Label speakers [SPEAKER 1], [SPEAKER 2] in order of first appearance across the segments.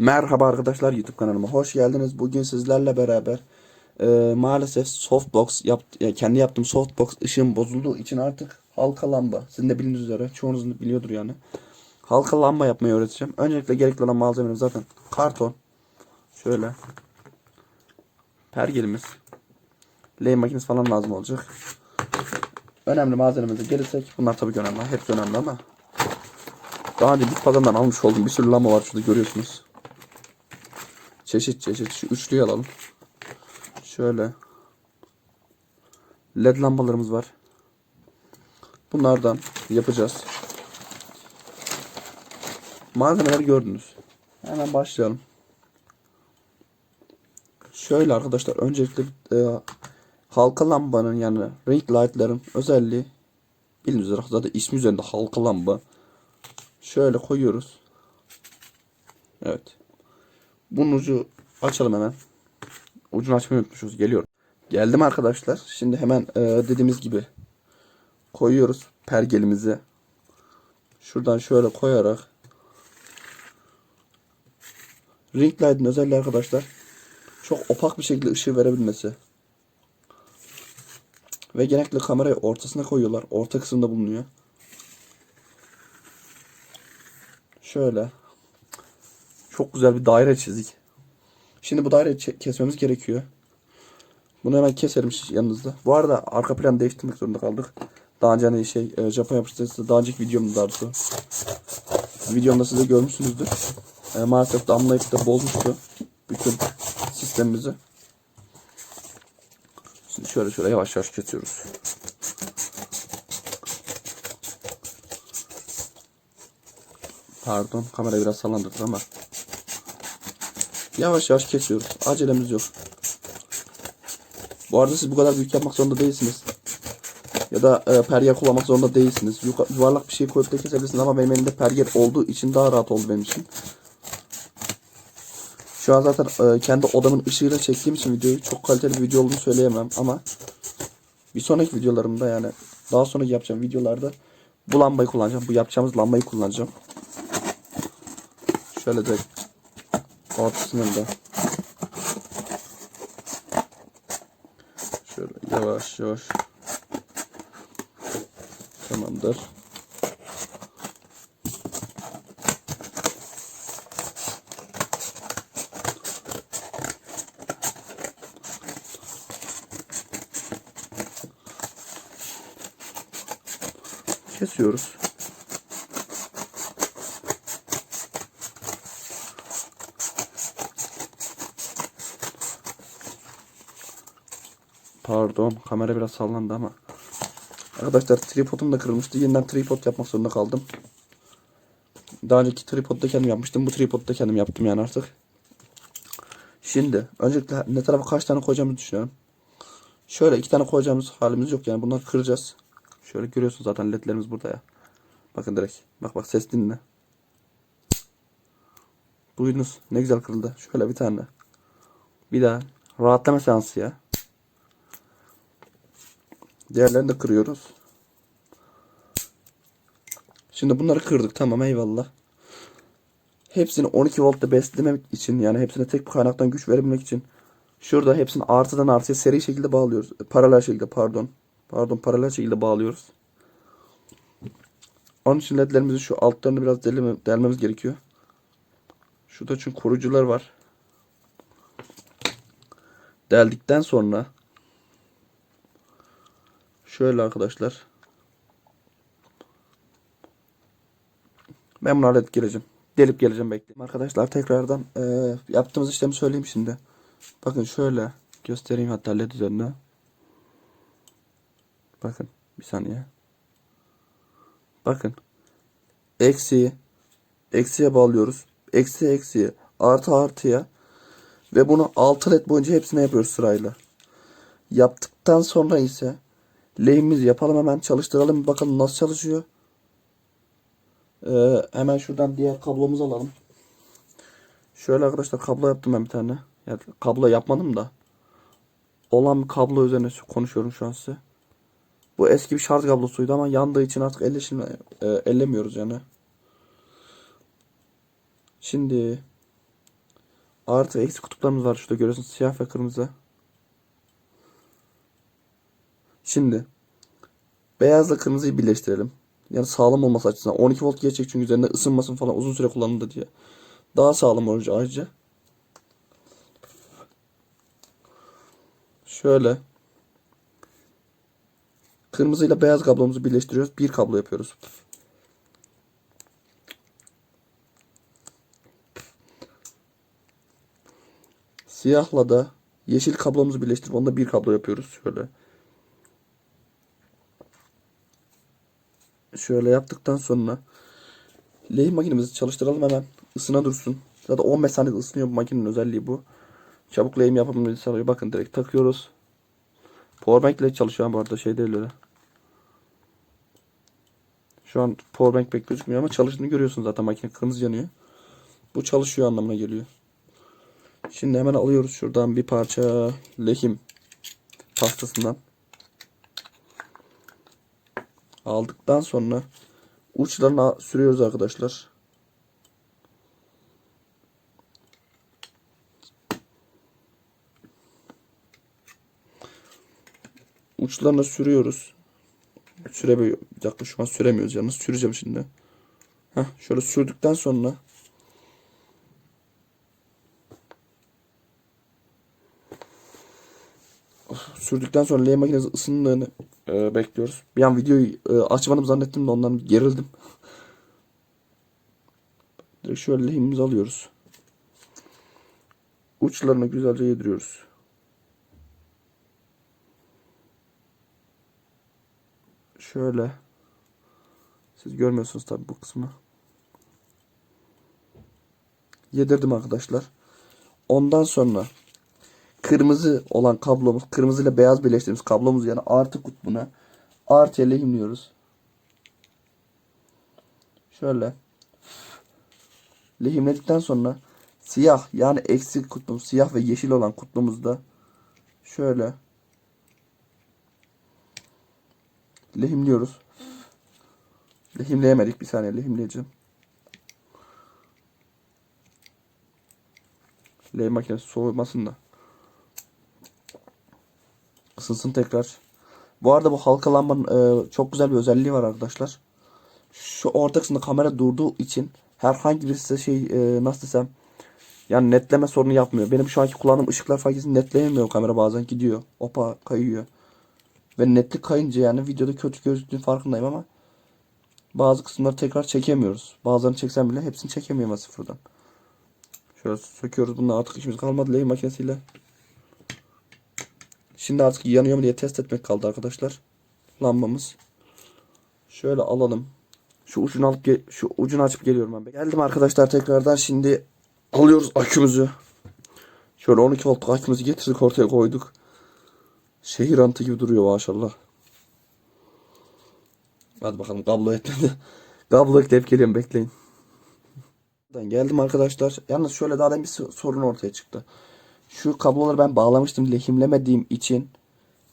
[SPEAKER 1] Merhaba arkadaşlar YouTube kanalıma hoş geldiniz. Bugün sizlerle beraber e, maalesef softbox yap, e, kendi yaptığım softbox ışığım bozulduğu için artık halka lamba. Sizin de bildiğiniz üzere çoğunuz biliyordur yani. Halka lamba yapmayı öğreteceğim. Öncelikle gerekli olan malzememiz zaten karton. Şöyle. Pergelimiz. Lehim makinesi falan lazım olacak. Önemli malzememize gelirsek bunlar tabii önemli. Hepsi önemli ama daha önce bit pazarından almış olduğum bir sürü lamba var şurada görüyorsunuz. Çeşit çeşit. Şu üçlüyü alalım. Şöyle. LED lambalarımız var. Bunlardan yapacağız. Malzemeleri gördünüz. Hemen başlayalım. Şöyle arkadaşlar öncelikle e, halka lambanın yani ring light'ların özelliği bildiğiniz üzere zaten ismi üzerinde halka lamba. Şöyle koyuyoruz. Evet. Bunun ucu açalım hemen. Ucunu açmayı unutmuşuz. Geliyor. Geldim arkadaşlar. Şimdi hemen e, dediğimiz gibi koyuyoruz pergelimizi. Şuradan şöyle koyarak ring light'ın özelliği arkadaşlar çok opak bir şekilde ışığı verebilmesi. Ve genellikle kamerayı ortasına koyuyorlar. Orta kısımda bulunuyor. Şöyle. Çok güzel bir daire çizdik. Şimdi bu daireyi çe- kesmemiz gerekiyor. Bunu hemen keselim yanınızda. Bu arada arka planı değiştirmek zorunda kaldık. Daha önce hani şey e, Japon yapıştırıcısı daha önceki videomda daha doğrusu. Videomda siz de görmüşsünüzdür. E, maalesef damlayıp da bozmuştu. Bütün sistemimizi. Şimdi şöyle şöyle yavaş yavaş kesiyoruz. Pardon kamerayı biraz sallandırdık ama. Yavaş yavaş kesiyoruz. Acelemiz yok. Bu arada siz bu kadar büyük yapmak zorunda değilsiniz. Ya da e, peryer kullanmak zorunda değilsiniz. Yuvarlak bir şey koyup da kesebilirsiniz ama benim elimde peryer olduğu için daha rahat oldu benim için. Şu an zaten e, kendi odamın ışığıyla çektiğim için videoyu çok kaliteli bir video olduğunu söyleyemem ama bir sonraki videolarımda yani daha sonraki yapacağım videolarda bu lambayı kullanacağım. Bu yapacağımız lambayı kullanacağım. Şöyle de ortasının da şöyle yavaş yavaş tamamdır. Kesiyoruz. Pardon kamera biraz sallandı ama. Arkadaşlar tripodum da kırılmıştı. Yeniden tripod yapmak zorunda kaldım. Daha önceki tripodu da kendim yapmıştım. Bu tripodu da kendim yaptım yani artık. Şimdi öncelikle ne tarafa kaç tane koyacağımızı düşünüyorum. Şöyle iki tane koyacağımız halimiz yok yani bunları kıracağız. Şöyle görüyorsunuz zaten ledlerimiz burada ya. Bakın direkt. Bak bak ses dinle. Duydunuz. Ne güzel kırıldı. Şöyle bir tane. Bir daha. Rahatlama seansı ya. Diğerlerini de kırıyoruz. Şimdi bunları kırdık tamam eyvallah. Hepsini 12 voltta beslemek için yani hepsine tek bir kaynaktan güç verebilmek için şurada hepsini artıdan artıya seri şekilde bağlıyoruz. E, Paralel şekilde pardon. Pardon paralel şekilde bağlıyoruz. Onun için ledlerimizin şu altlarını biraz delme, delmemiz gerekiyor. Şurada çünkü koruyucular var. Deldikten sonra şöyle arkadaşlar. Ben bunlarla geleceğim. Delip geleceğim bekleyin. Arkadaşlar tekrardan e, yaptığımız işlemi söyleyeyim şimdi. Bakın şöyle göstereyim hatta led üzerinde. Bakın bir saniye. Bakın. Eksiği eksiye bağlıyoruz. Eksi eksiye artı artıya ve bunu 6 led boyunca hepsine yapıyoruz sırayla. Yaptıktan sonra ise lehimizi yapalım hemen çalıştıralım bakalım nasıl çalışıyor. Ee, hemen şuradan diğer kablomuzu alalım. Şöyle arkadaşlar kablo yaptım ben bir tane. Yani kablo yapmadım da. Olan bir kablo üzerine konuşuyorum şu an size. Bu eski bir şarj kablosuydu ama yandığı için artık elleşilme, e, ellemiyoruz yani. Şimdi Artı eksi kutuplarımız var. Şurada görüyorsunuz siyah ve kırmızı. Şimdi beyazla kırmızıyı birleştirelim. Yani sağlam olması açısından 12 volt geçecek çünkü üzerinde ısınmasın falan uzun süre kullanıldı diye. Daha sağlam olacak ayrıca. Şöyle. Kırmızıyla beyaz kablomuzu birleştiriyoruz. Bir kablo yapıyoruz. Siyahla da yeşil kablomuzu birleştirip onda bir kablo yapıyoruz. Şöyle. Şöyle yaptıktan sonra lehim makinemizi çalıştıralım hemen. Isına dursun. Zaten 15 saniyede ısınıyor bu makinenin özelliği bu. Çabuk lehim yapımını sağlıyor. Bakın direkt takıyoruz. Powerbank ile çalışıyor bu arada şey değil. Şu an powerbank pek gözükmüyor ama çalıştığını görüyorsun zaten makine kırmızı yanıyor. Bu çalışıyor anlamına geliyor. Şimdi hemen alıyoruz şuradan bir parça lehim pastasından. Aldıktan sonra uçlarına sürüyoruz arkadaşlar. Uçlarına sürüyoruz. Süremiyor. Dakika şu an süremiyoruz yalnız. Süreceğim şimdi. Heh, şöyle sürdükten sonra sürdükten sonra L makinesi ısındığını e, bekliyoruz. Bir an videoyu e, açmadım zannettim de ondan gerildim. Direkt şöyle lehimimizi alıyoruz. Uçlarını güzelce yediriyoruz. Şöyle. Siz görmüyorsunuz tabi bu kısmı. Yedirdim arkadaşlar. Ondan sonra kırmızı olan kablomuz, kırmızı ile beyaz birleştirdiğimiz kablomuz yani artı kutbuna artı lehimliyoruz. Şöyle lehimledikten sonra siyah yani eksi kutbumuz, siyah ve yeşil olan kutbumuzda şöyle lehimliyoruz. Lehimleyemedik bir saniye lehimleyeceğim. Lehim makinesi soğumasın da. Isınsın tekrar. Bu arada bu halka lambanın e, çok güzel bir özelliği var arkadaşlar. Şu orta kısımda kamera durduğu için herhangi bir size şey e, nasıl desem yani netleme sorunu yapmıyor. Benim şu anki kullandığım ışıklar farkı netleyemiyor kamera bazen gidiyor. Opa kayıyor. Ve netlik kayınca yani videoda kötü gözüktüğünün farkındayım ama bazı kısımları tekrar çekemiyoruz. Bazılarını çeksem bile hepsini çekemiyorum sıfırdan. Şöyle söküyoruz. Bununla artık işimiz kalmadı lehim makinesiyle. Şimdi artık yanıyor mu diye test etmek kaldı arkadaşlar. Lambamız. Şöyle alalım. Şu ucunu alıp şu ucunu açıp geliyorum ben. Geldim arkadaşlar tekrardan. Şimdi alıyoruz akümüzü. Şöyle 12 volt akümüzü getirdik ortaya koyduk. Şehir antı gibi duruyor maşallah. Hadi bakalım kablo etmedi. kablo ekleyip geliyorum bekleyin. Geldim arkadaşlar. Yalnız şöyle daha bir sorun ortaya çıktı. Şu kabloları ben bağlamıştım lehimlemediğim için.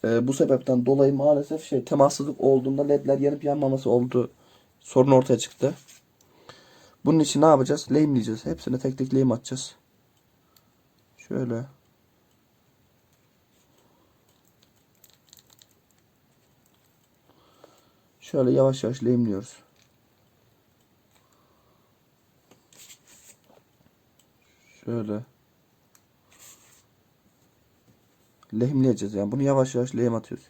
[SPEAKER 1] e, bu sebepten dolayı maalesef şey temassızlık olduğunda ledler yanıp yanmaması oldu. Sorun ortaya çıktı. Bunun için ne yapacağız? Lehimleyeceğiz. Hepsine tek tek lehim atacağız. Şöyle. Şöyle yavaş yavaş lehimliyoruz. Şöyle. Lehimleyeceğiz yani. Bunu yavaş yavaş lehim atıyoruz.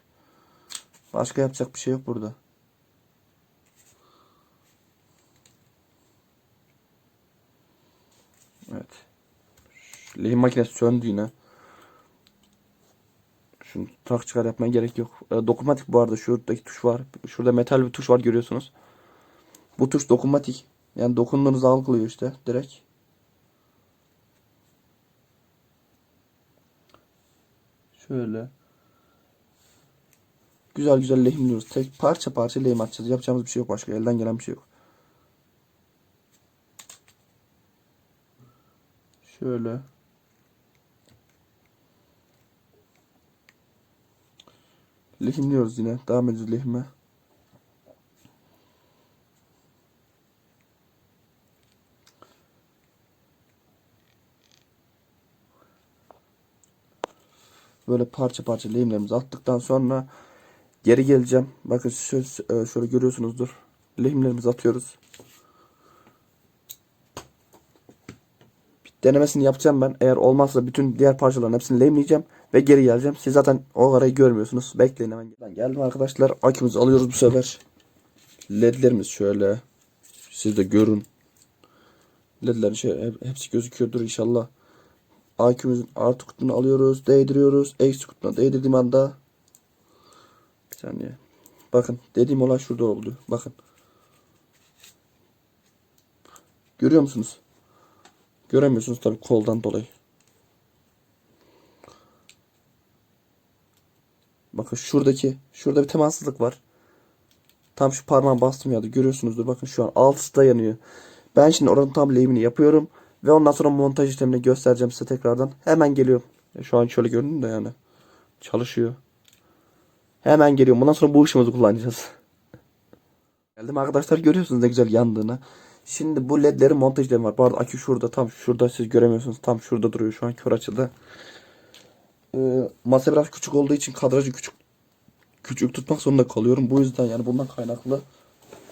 [SPEAKER 1] Başka yapacak bir şey yok burada. Evet. Lehim makinesi söndü yine. Şunu tak çıkar yapmaya gerek yok. E, dokunmatik bu arada. Şuradaki tuş var. Şurada metal bir tuş var görüyorsunuz. Bu tuş dokunmatik. Yani dokunduğunuzda algılıyor işte direkt. Şöyle. Güzel güzel lehimliyoruz. Tek parça parça lehim atacağız. Yapacağımız bir şey yok başka. Elden gelen bir şey yok. Şöyle. Lehimliyoruz yine. Devam ediyoruz lehime. Böyle parça parça lehimlerimizi attıktan sonra geri geleceğim. Bakın şöyle, şöyle görüyorsunuzdur. Lehimlerimizi atıyoruz. Denemesini yapacağım ben. Eğer olmazsa bütün diğer parçaların hepsini lehimleyeceğim ve geri geleceğim. Siz zaten o arayı görmüyorsunuz. Bekleyin hemen. Ben geldim arkadaşlar. Akümüzü alıyoruz bu sefer. LED'lerimiz şöyle. Siz de görün. LED'lerin şey, hep- hepsi gözüküyordur inşallah. AQ'muzun artı kutbunu alıyoruz, değdiriyoruz. Eksi kutbuna değdirdiğim anda bir saniye. Bakın dediğim olay şurada oldu. Bakın. Görüyor musunuz? Göremiyorsunuz tabii koldan dolayı. Bakın şuradaki şurada bir temassızlık var. Tam şu parmağım bastım ya da görüyorsunuzdur. Bakın şu an altısı da yanıyor. Ben şimdi oranın tam lehimini yapıyorum. Ve ondan sonra montaj işlemini göstereceğim size tekrardan. Hemen geliyorum. Ya Şu an şöyle görünüyor da yani. Çalışıyor. Hemen geliyorum. Bundan sonra bu ışığımızı kullanacağız. Geldim arkadaşlar görüyorsunuz ne güzel yandığını. Şimdi bu ledlerin montaj var. Bu arada akü şurada tam şurada siz göremiyorsunuz. Tam şurada duruyor şu an kör açıda. Ee, masa biraz küçük olduğu için kadrajı küçük küçük tutmak zorunda kalıyorum. Bu yüzden yani bundan kaynaklı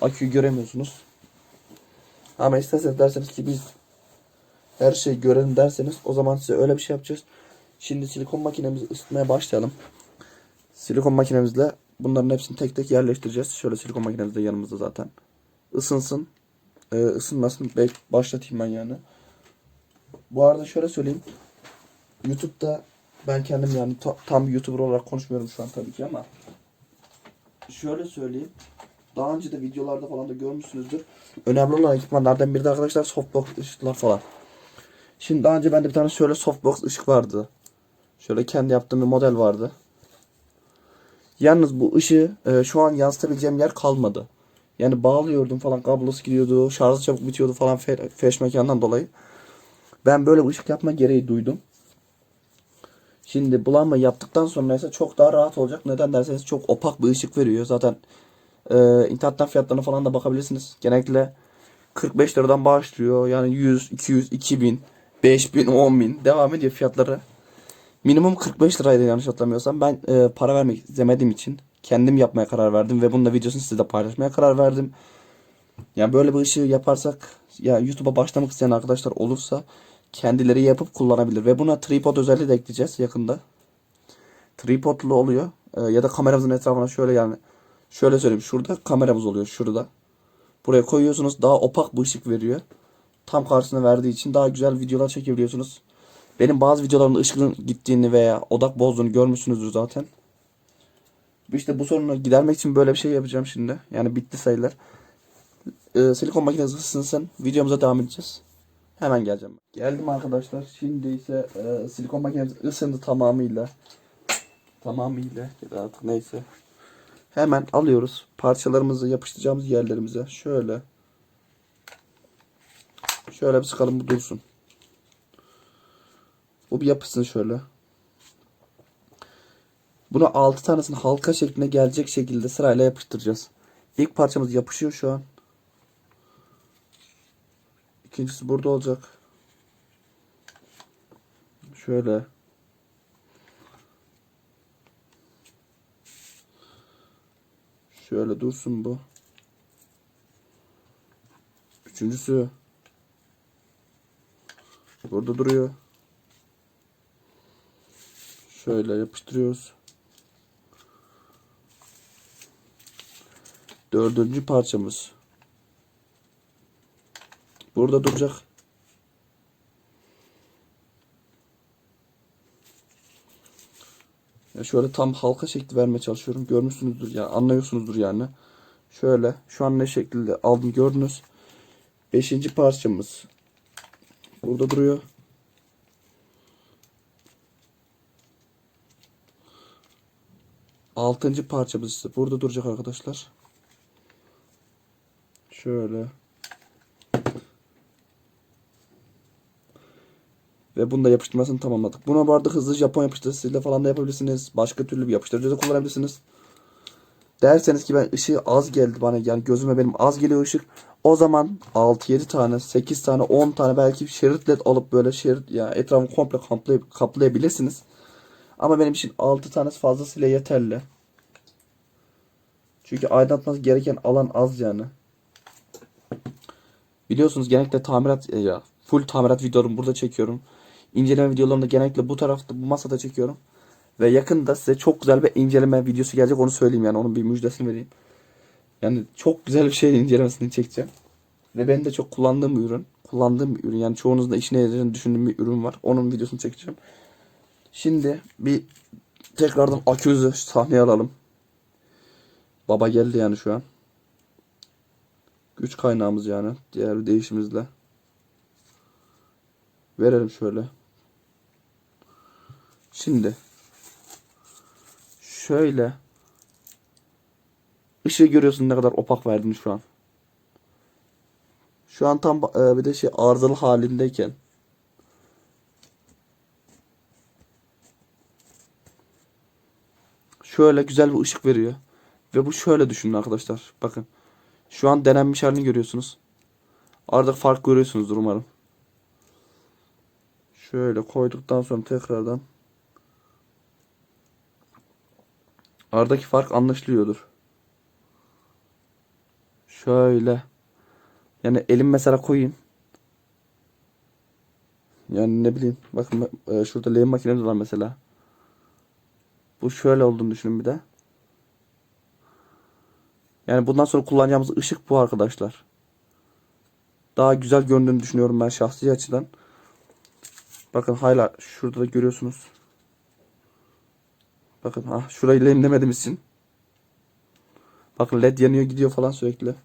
[SPEAKER 1] aküyü göremiyorsunuz. Ama isterseniz derseniz ki biz her şeyi görelim derseniz o zaman size öyle bir şey yapacağız. Şimdi silikon makinemizi ısıtmaya başlayalım. Silikon makinemizle bunların hepsini tek tek yerleştireceğiz. Şöyle silikon makinemiz de yanımızda zaten. Isınsın. Ee, ısınmasın. Başlatayım ben yani. Bu arada şöyle söyleyeyim. YouTube'da ben kendim yani ta- tam YouTuber olarak konuşmuyorum şu an tabii ki ama şöyle söyleyeyim. Daha önce de videolarda falan da görmüşsünüzdür. Önemli olan ekipmanlardan biri de arkadaşlar softbox ışıklar falan. Şimdi daha önce bende bir tane şöyle softbox ışık vardı. Şöyle kendi yaptığım bir model vardı. Yalnız bu ışığı e, şu an yansıtabileceğim yer kalmadı. Yani bağlıyordum falan kablosu gidiyordu, şarjı çabuk bitiyordu falan fe, feş mekandan dolayı. Ben böyle bir ışık yapma gereği duydum. Şimdi bulanma yaptıktan sonra ise çok daha rahat olacak. Neden derseniz çok opak bir ışık veriyor. Zaten e, internetten fiyatlarına falan da bakabilirsiniz. Genellikle 45 liradan başlıyor. Yani 100, 200, 2000, 5000, 10000 devam ediyor fiyatları. Minimum 45 liraydı yanlış hatırlamıyorsam. Ben e, para vermek istemediğim için kendim yapmaya karar verdim ve bunun da videosunu size paylaşmaya karar verdim. Yani böyle bir ışığı yaparsak ya YouTube'a başlamak isteyen arkadaşlar olursa kendileri yapıp kullanabilir ve buna tripod özelliği de ekleyeceğiz yakında. Tripodlu oluyor E, ya da kameramızın etrafına şöyle yani şöyle söyleyeyim şurada kameramız oluyor şurada. Buraya koyuyorsunuz daha opak bir ışık veriyor. Tam karşısına verdiği için daha güzel videolar çekebiliyorsunuz. Benim bazı videolarımda ışığın gittiğini veya odak bozduğunu görmüşsünüzdür zaten. İşte bu sorunu gidermek için böyle bir şey yapacağım şimdi. Yani bitti sayılır. Ee, silikon makinesi ısınsın. Videomuza devam edeceğiz. Hemen geleceğim. Geldim arkadaşlar. Şimdi ise e, silikon makinemiz ısındı tamamıyla. Tamamıyla. Ya da artık neyse. Hemen alıyoruz. Parçalarımızı yapıştıracağımız yerlerimize. Şöyle. Şöyle bir sıkalım bu dursun. Bu bir yapışsın şöyle. Bunu 6 tanesini halka şekline gelecek şekilde sırayla yapıştıracağız. İlk parçamız yapışıyor şu an. İkincisi burada olacak. Şöyle. Şöyle dursun bu. Üçüncüsü. Burada duruyor. Şöyle yapıştırıyoruz. Dördüncü parçamız. Burada duracak. Ya şöyle tam halka şekli vermeye çalışıyorum. Görmüşsünüzdür ya anlıyorsunuzdur yani. Şöyle şu an ne şekilde aldım gördünüz. Beşinci parçamız. Burada duruyor. Altıncı parçamız ise burada duracak arkadaşlar. Şöyle. Ve bunu da yapıştırmasını tamamladık. Buna bu arada hızlı Japon yapıştırıcısıyla falan da yapabilirsiniz. Başka türlü bir yapıştırıcı da kullanabilirsiniz. Derseniz ki ben ışığı az geldi bana yani gözüme benim az geliyor ışık. O zaman 6-7 tane, 8 tane, 10 tane belki şerit led alıp böyle şerit ya etrafını komple kaplay kaplayabilirsiniz. Ama benim için 6 tanesi fazlasıyla yeterli. Çünkü aydınlatması gereken alan az yani. Biliyorsunuz genellikle tamirat e, ya full tamirat videolarımı burada çekiyorum. İnceleme videolarımı da genellikle bu tarafta bu masada çekiyorum. Ve yakında size çok güzel bir inceleme videosu gelecek onu söyleyeyim yani onun bir müjdesini vereyim. Yani çok güzel bir şey incelemesini çekeceğim. Ve benim de çok kullandığım bir ürün. Kullandığım bir ürün yani çoğunuzun da işine yarayacağını düşündüğüm bir ürün var. Onun videosunu çekeceğim. Şimdi bir tekrardan akümüzü sahneye alalım. Baba geldi yani şu an. Güç kaynağımız yani. Diğer bir değişimizle. Verelim şöyle. Şimdi. Şöyle. Işığı görüyorsun ne kadar opak verdim şu an. Şu an tam e, bir de şey arızalı halindeyken. Şöyle güzel bir ışık veriyor. Ve bu şöyle düşünün arkadaşlar. Bakın. Şu an denenmiş halini görüyorsunuz. Arada fark görüyorsunuzdur umarım. Şöyle koyduktan sonra tekrardan aradaki fark anlaşılıyordur. Şöyle. Yani elim mesela koyayım. Yani ne bileyim. Bakın e, şurada lehim makinemiz var mesela. Bu şöyle olduğunu düşünün bir de. Yani bundan sonra kullanacağımız ışık bu arkadaşlar. Daha güzel göründüğünü düşünüyorum ben şahsi açıdan. Bakın hala şurada da görüyorsunuz. Bakın ha şurayı lehimlemedim için. Bakın led yanıyor gidiyor falan sürekli.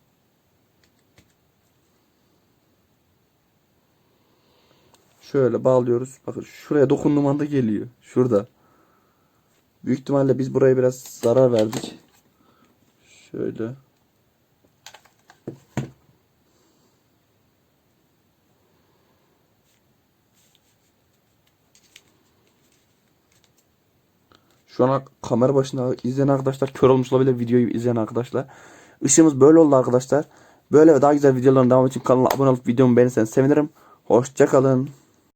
[SPEAKER 1] Şöyle bağlıyoruz. Bakın şuraya dokunduğum anda geliyor. Şurada. Büyük ihtimalle biz buraya biraz zarar verdik. Şöyle. Şu an kamera başında izleyen arkadaşlar kör olmuş olabilir videoyu izleyen arkadaşlar. Işığımız böyle oldu arkadaşlar. Böyle ve daha güzel videoların devamı için kanala abone olup videomu beğenirseniz sevinirim. Hoşçakalın.